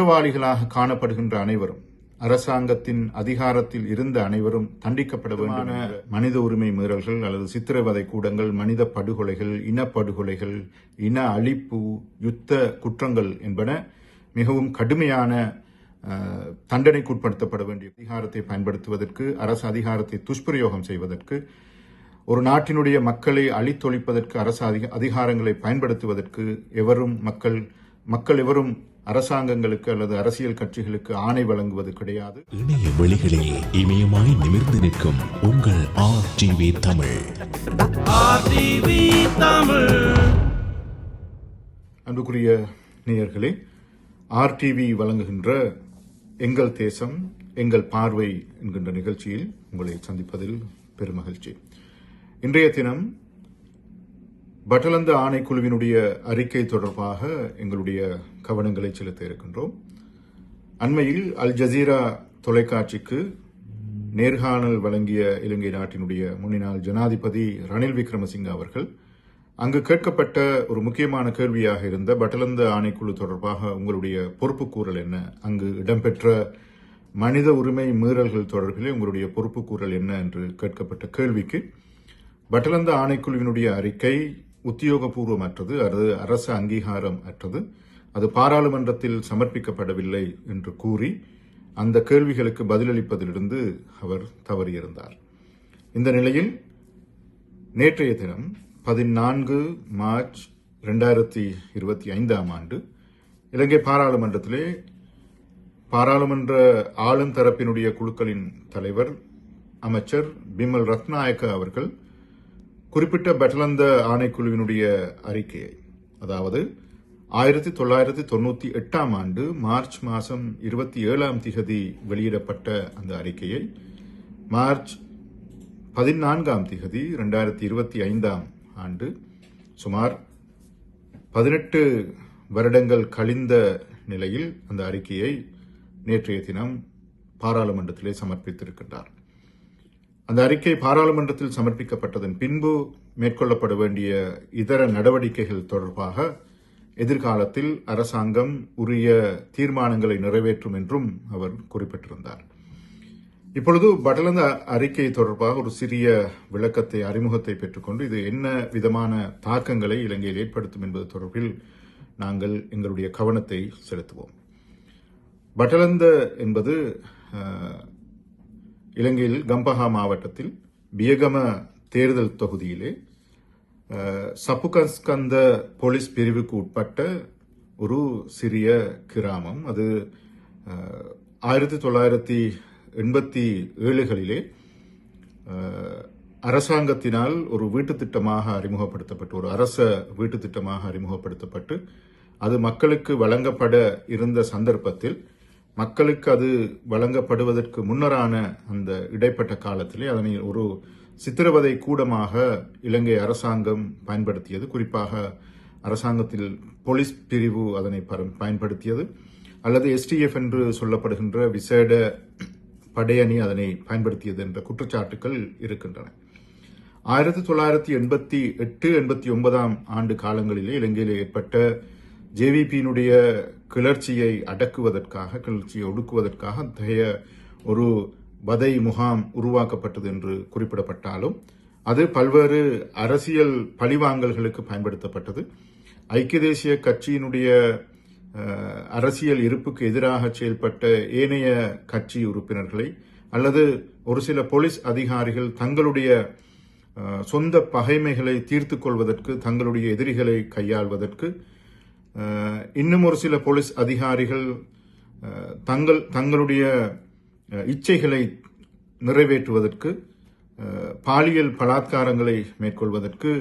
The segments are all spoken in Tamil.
குற்றவாளிகளாக காணப்படுகின்ற அனைவரும் அரசாங்கத்தின் அதிகாரத்தில் இருந்த அனைவரும் தண்டிக்கப்பட மனித உரிமை மீறல்கள் அல்லது சித்திரவதை கூடங்கள் மனித படுகொலைகள் இனப்படுகொலைகள் இன அழிப்பு யுத்த குற்றங்கள் என்பன மிகவும் கடுமையான அஹ், தண்டனைக்குட்படுத்தப்பட வேண்டிய அதிகாரத்தை பயன்படுத்துவதற்கு அரசு அதிகாரத்தை துஷ்பிரயோகம் செய்வதற்கு ஒரு நாட்டினுடைய மக்களை அழித்தொழிப்பதற்கு அரசு அதிக- அதிகாரங்களை பயன்படுத்துவதற்கு எவரும் மக்கள் மக்கள் எவரும் அரசாங்கங்களுக்கு அல்லது அரசியல் கட்சிகளுக்கு ஆணை வழங்குவது கிடையாது. இணைய வெளிகளில் இமயமாய் நிமிர்ந்து நிற்கும் உங்கள் R TV Tamil. R TV Tamil. அன்புக்குரிய நேயர்களே ஆர்டிவி வழங்குகின்ற எங்கள் தேசம் எங்கள் பார்வை என்கின்ற நிகழ்ச்சியில் உங்களை சந்திப்பதில் பெருமகிழ்ச்சி. இன்றைய தினம் பட்டலந்த ஆணைக்குழுவினுடைய அறிக்கை தொடர்பாக எங்களுடைய கவனங்களை செலுத்த இருக்கின்றோம். அண்மையில் அல் ஜசீரா தொலைக்காட்சிக்கு நேர்காணல் வழங்கிய இலங்கை நாட்டினுடைய முன்னாள் ஜனாதிபதி ரணில் விக்ரமசிங்க அவர்கள் அங்கு கேட்கப்பட்ட ஒரு முக்கியமான கேள்வியாக இருந்த பட்டலந்த ஆணைக்குழு தொடர்பாக உங்களுடைய பொறுப்புக்கூறல் என்ன? அங்கு இடம்பெற்ற மனித உரிமை மீறல்கள் தொடர்பிலே உங்களுடைய பொறுப்புக்கூறல் என்ன? என்று கேட்கப்பட்ட கேள்விக்கு பட்டலந்த ஆணைக்குழுவினுடைய அறிக்கை உத்தியோகபூர்வமற்றது அது அரசு அங்கீகாரம் அற்றது அது பாராளுமன்றத்தில் சமர்ப்பிக்கப்படவில்லை என்று கூறி அந்த கேள்விகளுக்கு பதிலளிப்பதிலிருந்து அவர் தவறியிருந்தார். இந்த நிலையில் நேற்றைய தினம் பதினான்கு மார்ச் இரண்டாயிரத்தி இருபத்தி ஐந்தாம் ஆண்டு இலங்கை பாராளுமன்றத்திலே பாராளுமன்ற ஆளும் தரப்பினுடைய குழுக்களின் தலைவர் அமைச்சர் பிமல் ரத்நாயக்க அவர்கள் குறிப்பிட்ட பெட்டலந்த ஆணைக்குழுவினுடைய அறிக்கையை அதாவது ஆயிரத்தி தொள்ளாயிரத்தி தொண்ணூற்றி எட்டாம் ஆண்டு மார்ச் மாதம் இருபத்தி ஏழாம் திகதி வெளியிடப்பட்ட அந்த அறிக்கையை மார்ச் பதினான்காம் திகதி ரெண்டாயிரத்தி இருபத்தி ஐந்தாம் ஆண்டு சுமார் பதினெட்டு வருடங்கள் கழிந்த நிலையில் அந்த அறிக்கையை நேற்றைய தினம் பாராளுமன்றத்திலே சமர்ப்பித்திருக்கின்றார். அந்த அறிக்கை பாராளுமன்றத்தில் சமர்ப்பிக்கப்பட்டதன் பின்பு மேற்கொள்ளப்பட வேண்டிய இதர நடவடிக்கைகள் தொடர்பாக எதிர்காலத்தில் அரசாங்கம் உரிய தீர்மானங்களை நிறைவேற்றும் என்றும் அவர் குறிப்பிட்டிருந்தார். இப்பொழுது வடலந்த அறிக்கை தொடர்பாக ஒரு சிறிய விளக்கத்தை அறிமுகத்தை பெற்றுக்கொண்டு இது என்ன விதமான தாக்கங்களை இலங்கையில் ஏற்படுத்தும் என்பது தொடர்பில் நாங்கள் எங்களுடைய கவனத்தை செலுத்துவோம். பட்டலந்த என்பது இலங்கையில் கம்பஹா மாவட்டத்தில் பியகம தேர்தல் தொகுதியிலே சப்புகஸ்கந்த போலீஸ் பிரிவுக்கு உட்பட்ட ஒரு சிறிய கிராமம். அது ஆயிரத்தி தொள்ளாயிரத்தி எண்பத்தி ஏழுகளிலே அரசாங்கத்தினால் ஒரு வீட்டு திட்டமாக அறிமுகப்படுத்தப்பட்டு ஒரு அரச வீட்டு திட்டமாக அறிமுகப்படுத்தப்பட்டு அது மக்களுக்கு வழங்கப்பட இருந்த சந்தர்ப்பத்தில் மக்களுக்கு அது வழங்கப்படுவதற்கு முன்னரான அந்த இடைப்பட்ட காலத்திலே அதனை ஒரு சித்திரவதை கூடமாக இலங்கை அரசாங்கம் பயன்படுத்தியது. குறிப்பாக அரசாங்கத்தில் போலீஸ் பிரிவு அதனை பயன்படுத்தியது. அல்லது எஸ்டிஎஃப் என்று சொல்லப்படுகின்ற விசேட படையணி அதனை பயன்படுத்தியது என்ற குற்றச்சாட்டுகள் இருக்கின்றன. ஆயிரத்தி தொள்ளாயிரத்தி எண்பத்தி எட்டு எண்பத்தி ஒன்பதாம் ஆண்டு காலங்களிலே இலங்கையில் ஏற்பட்ட ஜேவிபியினுடைய கிளர்ச்சியை அடக்குவதற்காக கிளர்ச்சியை ஒடுக்குவதற்காக அத்தகைய ஒரு வதை முகாம் உருவாக்கப்பட்டது என்று குறிப்பிடப்பட்டாலும் அது பல்வேறு அரசியல் பழிவாங்கல்களுக்கு பயன்படுத்தப்பட்டது. ஐக்கிய தேசிய கட்சியினுடைய அரசியல் இருப்புக்கு எதிராக செயல்பட்ட ஏனைய கட்சி உறுப்பினர்களை அல்லது ஒரு சில போலீஸ் அதிகாரிகள் தங்களுடைய சொந்த பகைமைகளை தீர்த்துக் கொள்வதற்கு தங்களுடைய எதிரிகளை கையாள்வதற்கு இன்னும் ஒரு சில போலீஸ் அதிகாரிகள் தங்கள் தங்களுடைய இச்சைகளை நிறைவேற்றுவதற்கு பாலியல் பலாத்காரங்களை மேற்கொள்வதற்கு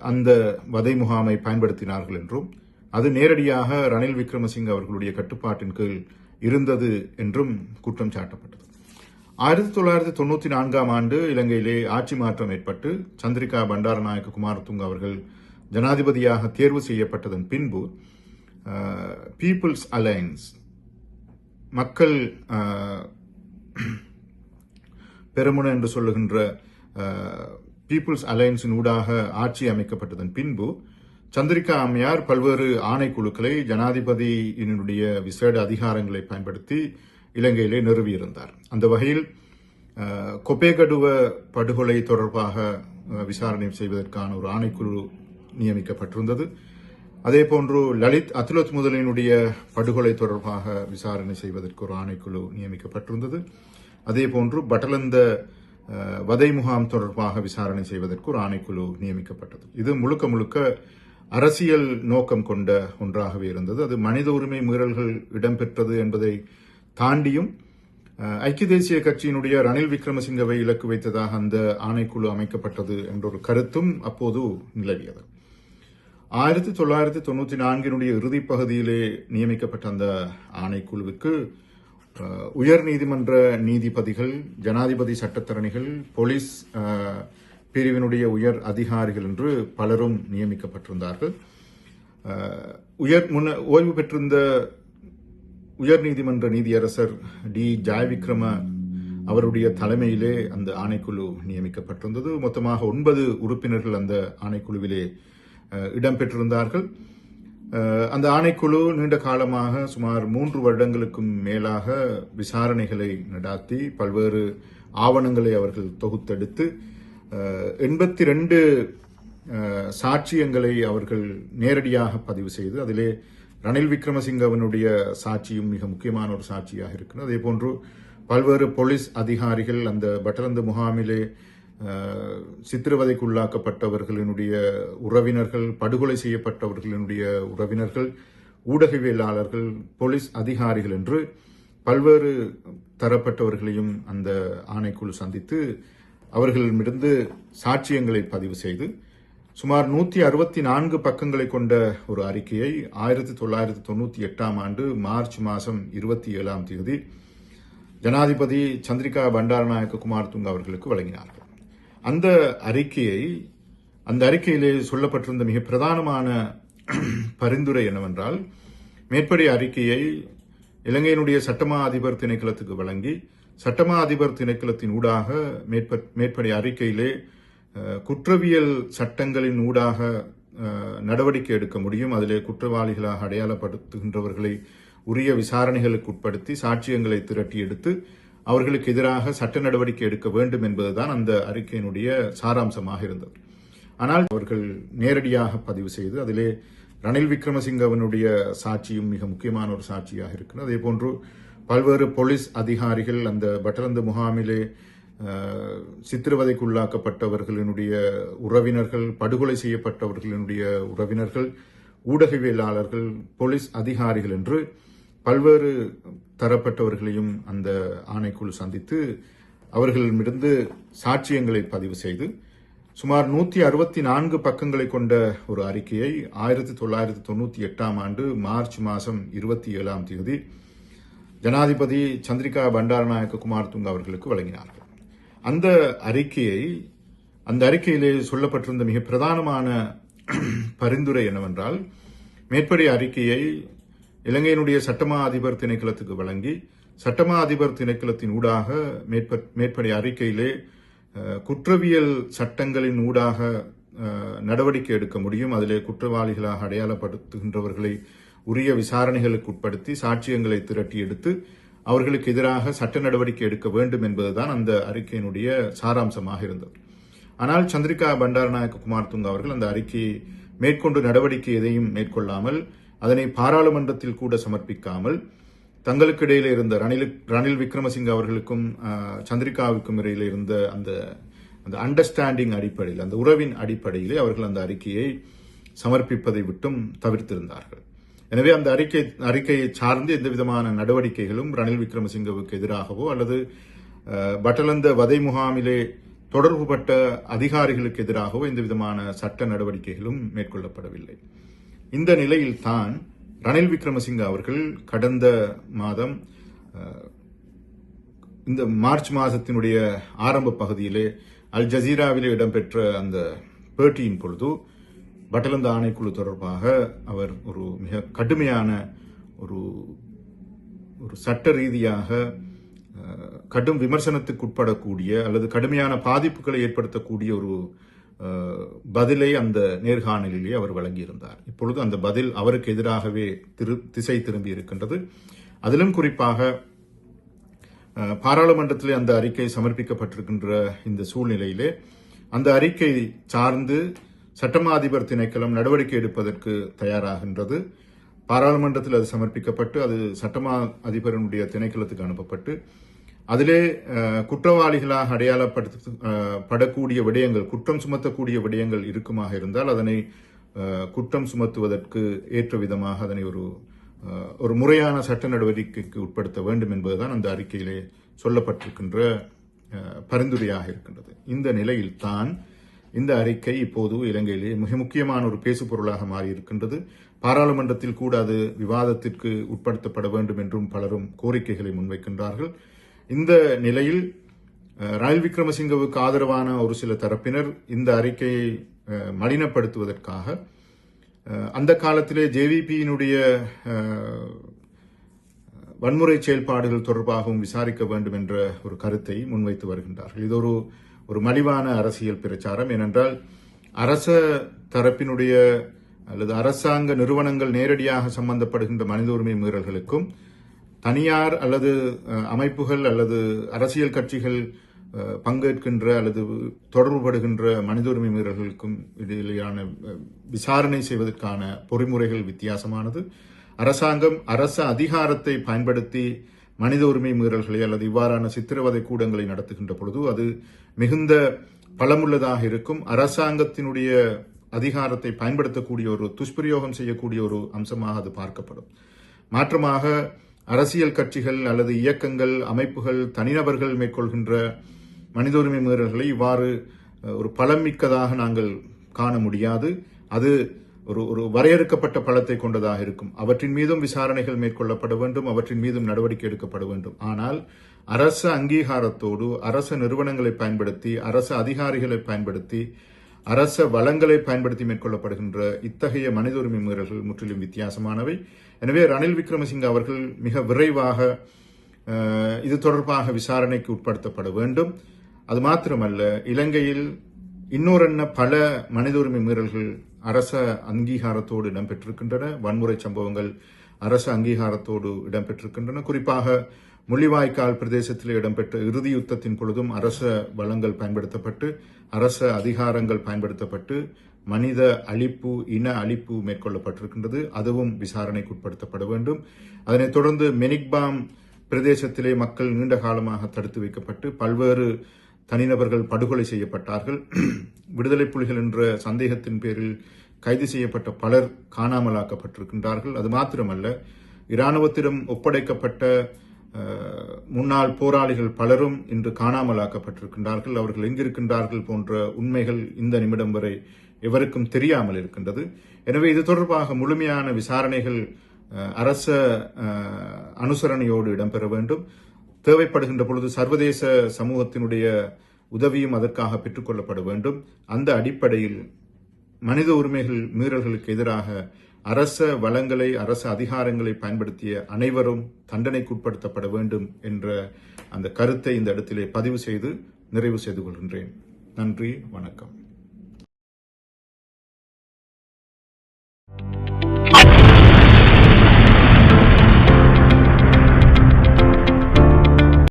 அந்த வதை முகாமை பயன்படுத்தினார்கள் என்றும் அது நேரடியாக ரணில் விக்ரமசிங்க அவர்களுடைய கட்டுப்பாட்டின் கீழ் இருந்தது என்றும் குற்றம் சாட்டப்பட்டது. ஆயிரத்தி தொள்ளாயிரத்தி தொண்ணூற்றி நான்காம் ஆண்டு இலங்கையிலே ஆட்சி மாற்றம் ஏற்பட்டு சந்திரிகா பண்டாரநாயக்க குமாரதுங்க அவர்கள் ஜனாதிபதியாக தேர்வு செய்யப்பட்டதன் பின்பு பீப்புள்ஸ் அலையன்ஸ் மக்கள் பெருமுன என்று சொல்லுகின்ற பீப்புள்ஸ் அலையன்ஸின் ஊடாக ஆட்சி அமைக்கப்பட்டதன் பின்பு சந்திரிகா அம்மையார் பல்வேறு ஆணைக்குழுக்களை ஜனாதிபதியினுடைய விசேட அதிகாரங்களை பயன்படுத்தி இலங்கையிலே நிறுவியிருந்தார். அந்த வகையில் கொபேகடுவ படுகொலை தொடர்பாக விசாரணை செய்வதற்கான ஒரு ஆணைக்குழு நியமிக்கப்பட்டிருந்தது. அதே போன்று லலித் அத்துலத் முதலினுடைய படுகொலை தொடர்பாக விசாரணை செய்வதற்கு ஒரு ஆணைக்குழு நியமிக்கப்பட்டிருந்தது. அதே போன்று பட்டலந்த வதை முகாம் தொடர்பாக விசாரணை செய்வதற்கு ஒரு ஆணைக்குழு நியமிக்கப்பட்டது. இது முழுக்க முழுக்க அரசியல் நோக்கம் கொண்ட ஒன்றாகவே இருந்தது. அது மனித உரிமை மீறல்கள் இடம்பெற்றது என்பதை தாண்டியும் ஐக்கிய தேசிய கட்சியினுடைய ரணில் விக்ரமசிங்கவை இலக்கு வைத்ததாக அந்த ஆணைக்குழு அமைக்கப்பட்டது என்ற ஒரு கருத்தும் அப்போது நிலவியது. ஆயிரத்தி தொள்ளாயிரத்தி தொண்ணூற்றி நான்கினுடைய இறுதிப்பகுதியிலே நியமிக்கப்பட்ட அந்த ஆணைக்குழுவுக்கு உயர் நீதிமன்ற நீதிபதிகள் ஜனாதிபதி சட்டத்தரணிகள் போலீஸ் பிரிவினுடைய உயர் அதிகாரிகள் என்று பலரும் நியமிக்கப்பட்டிருந்தார்கள். உயர் முன்ன ஓய்வு பெற்றிருந்த உயர் நீதிமன்ற நீதியரசர் டி. ஜாயவிக்ரம அவருடைய தலைமையிலே அந்த ஆணைக்குழு நியமிக்கப்பட்டிருந்தது. மொத்தமாக ஒன்பது உறுப்பினர்கள் அந்த ஆணைக்குழுவிலே இடம்பெற்றிருந்தார்கள். அந்த ஆணைக்குழு நீண்ட காலமாக சுமார் மூன்று வருடங்களுக்கும் மேலாக விசாரணைகளை நடாத்தி பல்வேறு ஆவணங்களை அவர்கள் தொகுத்தெடுத்து எண்பத்தி ரெண்டு சாட்சியங்களை அவர்கள் நேரடியாக பதிவு செய்து அதிலே ரணில் விக்ரமசிங்கவனுடைய சாட்சியும் மிக முக்கியமான ஒரு சாட்சியாக இருக்கிறது. அதே போன்று பல்வேறு போலீஸ் அதிகாரிகள் அந்த பட்டலந்த முகாமிலே சித்திரவதைக்குள்ளாக்கப்பட்டவர்களினுடைய உறவினர்கள் படுகொலை செய்யப்பட்டவர்களினுடைய உறவினர்கள் ஊடகவியலாளர்கள் போலீஸ் அதிகாரிகள் என்று பல்வேறு தரப்பட்டவர்களையும் அந்த ஆணைக்குழு சந்தித்து அவர்களிடமிருந்து சாட்சியங்களை பதிவு செய்து சுமார் நூற்றி அறுபத்தி நான்கு பக்கங்களை கொண்ட ஒரு அறிக்கையை ஆயிரத்தி தொள்ளாயிரத்தி தொண்ணூற்றி எட்டாம் ஆண்டு மார்ச் மாதம் இருபத்தி ஏழாம் தேதி ஜனாதிபதி சந்திரிகா பண்டாரநாயக்க குமார் துங் அவர்களுக்கு வழங்கினார்கள். அந்த அறிக்கையை அந்த அறிக்கையிலே சொல்லப்பட்டிருந்த மிக பிரதானமான பரிந்துரை என்னவென்றால் மேற்படி அறிக்கையை இலங்கையினுடைய சட்டமா அதிபர் திணைக்களத்துக்கு வழங்கி சட்டமா அதிபர் திணைக்களத்தின் ஊடாக மேற்படி அறிக்கையிலே குற்றவியல் சட்டங்களின் ஊடாக நடவடிக்கை எடுக்க முடியும். அதிலே குற்றவாளிகளாக அடையாளப்படுத்துகின்றவர்களை உரிய விசாரணைகளுக்கு உட்படுத்தி சாட்சியங்களை திரட்டி எடுத்து அவர்களுக்கு எதிராக சட்ட நடவடிக்கை எடுக்க வேண்டும் என்பதுதான் அந்த அறிக்கையினுடைய சாராம்சமாக இருந்தது. ஆனால் அவர்கள் நேரடியாக பதிவு செய்து அதிலே ரணில் விக்ரமசிங்கவனுடைய சாட்சியும் மிக முக்கியமான ஒரு சாட்சியாக இருக்கிறது. அதே போன்று பல்வேறு போலீஸ் அதிகாரிகள் அந்த பட்டரந்து முகாமிலே சித்திரவதைக்குள்ளாக்கப்பட்டவர்களினுடைய உறவினர்கள் படுகொலை செய்யப்பட்டவர்களினுடைய உறவினர்கள் ஊடகவியலாளர்கள் போலீஸ் அதிகாரிகள் என்று பல்வேறு தரப்பட்டவர்களையும் அந்த ஆணைக்குழு சந்தித்து அவர்களிடமிருந்து சாட்சியங்களை பதிவு செய்து சுமார் நூற்றி அறுபத்தி நான்கு பக்கங்களை கொண்ட ஒரு அறிக்கையை ஆயிரத்தி தொள்ளாயிரத்தி தொண்ணூற்றி எட்டாம் ஆண்டு மார்ச் மாதம் இருபத்தி ஏழாம் தேதி ஜனாதிபதி சந்திரிகா பண்டாரநாயக்க குமார்துங்க அவர்களுக்கு வழங்கினார்கள். அந்த அறிக்கையை அந்த அறிக்கையிலே சொல்லப்பட்டிருந்த மிக பிரதானமான பரிந்துரை என்னவென்றால் மேற்படி அறிக்கையை இலங்கையினுடைய சட்டமா அதிபர் திணைக்களத்துக்கு வழங்கி சட்டமா அதிபர் திணைக்களத்தின் ஊடாக மேற்படி அறிக்கையிலே குற்றவியல் சட்டங்களின் ஊடாக நடவடிக்கை எடுக்க முடியும். அதிலே குற்றவாளிகளாக அடையாளப்படுத்துகின்றவர்களை உரிய விசாரணைகளுக்கு உட்படுத்தி சாட்சியங்களை திரட்டி எடுத்து அவர்களுக்கு எதிராக சட்ட நடவடிக்கை எடுக்க வேண்டும் என்பதுதான் அந்த அறிக்கையினுடைய சாராம்சமாக இருந்தது. ஆனால் சந்திரிகா பண்டாரநாயக்க குமார் துங்க அவர்கள் அந்த அறிக்கையை மேற்கொண்டு நடவடிக்கை எதையும் மேற்கொள்ளாமல் அதனை பாராளுமன்றத்தில் கூட சமர்ப்பிக்காமல் தங்களுக்கு இடையில இருந்த ரணில் ரணில் விக்ரமசிங்க அவர்களுக்கும் சந்திரிகாவுக்கும் இடையில இருந்த அந்த அந்த அண்டர்ஸ்டாண்டிங் அடிப்படையில் அந்த உறவின் அடிப்படையிலே அவர்கள் அந்த அறிக்கையை சமர்ப்பிப்பதை விட்டும் தவிர்த்திருந்தார்கள். எனவே அந்த அறிக்கை அறிக்கையை சார்ந்து எந்த விதமான நடவடிக்கைகளும் ரணில் விக்ரமசிங்கவுக்கு எதிராகவோ அல்லது பட்டலந்த வதை முகாமிலே தொடர்புபட்ட அதிகாரிகளுக்கு எதிராகவோ எந்த விதமான சட்ட நடவடிக்கைகளும் மேற்கொள்ளப்படவில்லை. இந்த நிலையில் தான் ரணில் விக்ரமசிங்க அவர்கள் கடந்த மாதம் இந்த மார்ச் மாதத்தினுடைய ஆரம்ப பகுதியிலே அல் ஜசீராவிலே இடம்பெற்ற அந்த பேட்டியின் பொழுது பட்டலந்த ஆணைக்குழு தொடர்பாக அவர் ஒரு மிக கடுமையான ஒரு ஒரு சட்ட ரீதியாக கடும் விமர்சனத்துக்கு உட்படக்கூடிய அல்லது கடுமையான பாதிப்புகளை ஏற்படுத்தக்கூடிய ஒரு பதிலை அந்த நேர்காணலிலே அவர் வழங்கியிருந்தார். இப்பொழுது அந்த பதில் அவருக்கு எதிராகவே திரு திசை திரும்பி இருக்கின்றது. அதிலும் குறிப்பாக பாராளுமன்றத்திலே அந்த அறிக்கை சமர்ப்பிக்கப்பட்டிருக்கின்ற இந்த சூழ்நிலையிலே அந்த அறிக்கை சார்ந்து சட்டமா அதிபர் திணைக்களம் நடவடிக்கை எடுப்பதற்கு தயாராகின்றது. பாராளுமன்றத்தில் அது சமர்ப்பிக்கப்பட்டு அது சட்டமா அதிபரனுடைய திணைக்களத்துக்கு அனுப்பப்பட்டு அதிலே குற்றவாளிகளாக அடையாளப்படுத்த படக்கூடிய விடயங்கள் குற்றம் சுமத்தக்கூடிய விடயங்கள் இருக்குமாக இருந்தால் அதனை குற்றம் சுமத்துவதற்கு ஏற்ற விதமாக அதனை ஒரு ஒரு முறையான சட்ட நடவடிக்கைக்கு உட்படுத்த வேண்டும் என்பதுதான் அந்த அறிக்கையிலே சொல்லப்பட்டிருக்கின்ற பரிந்துரையாக இருக்கின்றது. இந்த நிலையில்தான் இந்த அறிக்கை இப்போது இலங்கையிலே மிக முக்கியமான ஒரு பேசுபொருளாக மாறியிருக்கின்றது. பாராளுமன்றத்தில் கூட அது விவாதத்திற்கு உட்படுத்தப்பட வேண்டும் என்றும் பலரும் கோரிக்கைகளை முன்வைக்கின்றார்கள். இந்த நிலையில் அஹ், ரணில் விக்ரமசிங்கவுக்கு ஆதரவான ஒரு சில தரப்பினர் இந்த அறிக்கையை மலினப்படுத்துவதற்காக அந்த காலத்திலே ஜேவிபியினுடைய வன்முறை செயல்பாடுகள் தொடர்பாகவும் விசாரிக்க வேண்டும் என்ற ஒரு கருத்தை முன்வைத்து வருகின்றார்கள். இது ஒரு ஒரு மலிவான அரசியல் பிரச்சாரம். ஏனென்றால் அரச தரப்பினுடைய அல்லது அரசாங்க நிறுவனங்கள் நேரடியாக சம்பந்தப்படுகின்ற மனித உரிமை மீறல்களுக்கும் தனியார் அல்லது அமைப்புகள் அல்லது அரசியல் கட்சிகள் பங்கேற்கின்ற அல்லது தொடர்புபடுகின்ற மனித உரிமை மீறல்களுக்கும் இடையிலான விசாரணை செய்வதற்கான பொறிமுறைகள் வித்தியாசமானது. அரசாங்கம் அரச அதிகாரத்தை பயன்படுத்தி மனித உரிமை மீறல்களை அல்லது இவ்வாறான சித்திரவதை கூடங்களை நடத்துகின்ற பொழுது அது மிகுந்த பலமுள்ளதாக இருக்கும். அரசாங்கத்தினுடைய அதிகாரத்தை பயன்படுத்தக்கூடிய ஒரு துஷ்பிரயோகம் செய்யக்கூடிய ஒரு அம்சமாக அது பார்க்கப்படும். மாற்றமாக அரசியல் கட்சிகள் அல்லது இயக்கங்கள் அமைப்புகள் தனிநபர்கள் மேற்கொள்கின்ற மனித உரிமை மீறல்களை இவ்வாறு ஒரு ஒரு பலமிக்கதாக நாங்கள் காண முடியாது. அது ஒரு ஒரு வரையறுக்கப்பட்ட பலத்தை கொண்டதாக இருக்கும். அவற்றின் மீதும் விசாரணைகள் மேற்கொள்ளப்பட வேண்டும் அவற்றின் மீதும் நடவடிக்கை எடுக்கப்பட வேண்டும். ஆனால் அரச அங்கீகாரத்தோடு அரச நிறுவனங்களை பயன்படுத்தி அரச அதிகாரிகளை பயன்படுத்தி அரச வளங்களை பயன்படுத்தி மேற்கொள்ளப்படுகின்ற இத்தகைய மனித உரிமை மீறல்கள் முற்றிலும் வித்தியாசமானவை. எனவே ரணில் விக்ரமசிங்க அவர்கள் மிக விரைவாக இது தொடர்பாக விசாரணைக்கு உட்படுத்தப்பட வேண்டும். அது மாத்திரமல்ல இலங்கையில் இன்னொரென்ன பல மனித உரிமை மீறல்கள் அரச அங்கீகாரத்தோடு இடம்பெற்றிருக்கின்றன. வன்முறை சம்பவங்கள் அரச அங்கீகாரத்தோடு இடம்பெற்றிருக்கின்றன. குறிப்பாக முள்ளிவாய்க்கால் பிரதேசத்தில் இடம்பெற்ற இறுதி யுத்தத்தின் பொழுதும் அரச வளங்கள் பயன்படுத்தப்பட்டு அரச அதிகாரங்கள் பயன்படுத்தப்பட்டு மனித அழிப்பு இன அழிப்பு மேற்கொள்ளப்பட்டிருக்கின்றது. அதுவும் விசாரணைக்கு உட்படுத்தப்பட வேண்டும். அதனைத் தொடர்ந்து மெனிக்பாம் பிரதேசத்திலே மக்கள் நீண்ட காலமாக தடுத்து வைக்கப்பட்டு பல்வேறு தனிநபர்கள் படுகொலை செய்யப்பட்டார்கள். விடுதலை புலிகள் என்ற சந்தேகத்தின் பேரில் கைது செய்யப்பட்ட பலர் காணாமலாக்கப்பட்டிருக்கின்றார்கள். அது மாத்திரமல்ல இராணுவத்திடம் ஒப்படைக்கப்பட்ட முன்னாள் போராளிகள் பலரும் இன்று காணாமலாக்கப்பட்டிருக்கின்றார்கள். அவர்கள் எங்கிருக்கின்றார்கள் போன்ற உண்மைகள் இந்த நிமிடம் வரை எவருக்கும் தெரியாமல் இருக்கின்றது. எனவே இது தொடர்பாக முழுமையான விசாரணைகள் அரச அனுசரணையோடு இடம்பெற வேண்டும். தேவைப்படுகின்ற பொழுது சர்வதேச சமூகத்தினுடைய உதவியும் அதற்காக பெற்றுக்கொள்ளப்பட வேண்டும். அந்த அடிப்படையில் மனித உரிமைகள் மீறல்களுக்கு எதிராக அரச வளங்களை அரச அதிகாரங்களை பயன்படுத்திய அனைவரும் தண்டனைக்குட்படுத்தப்பட வேண்டும் என்ற அந்த கருத்தை இந்த இடத்திலே பதிவு செய்து நிறைவு செய்து கொள்கின்றேன். நன்றி வணக்கம்.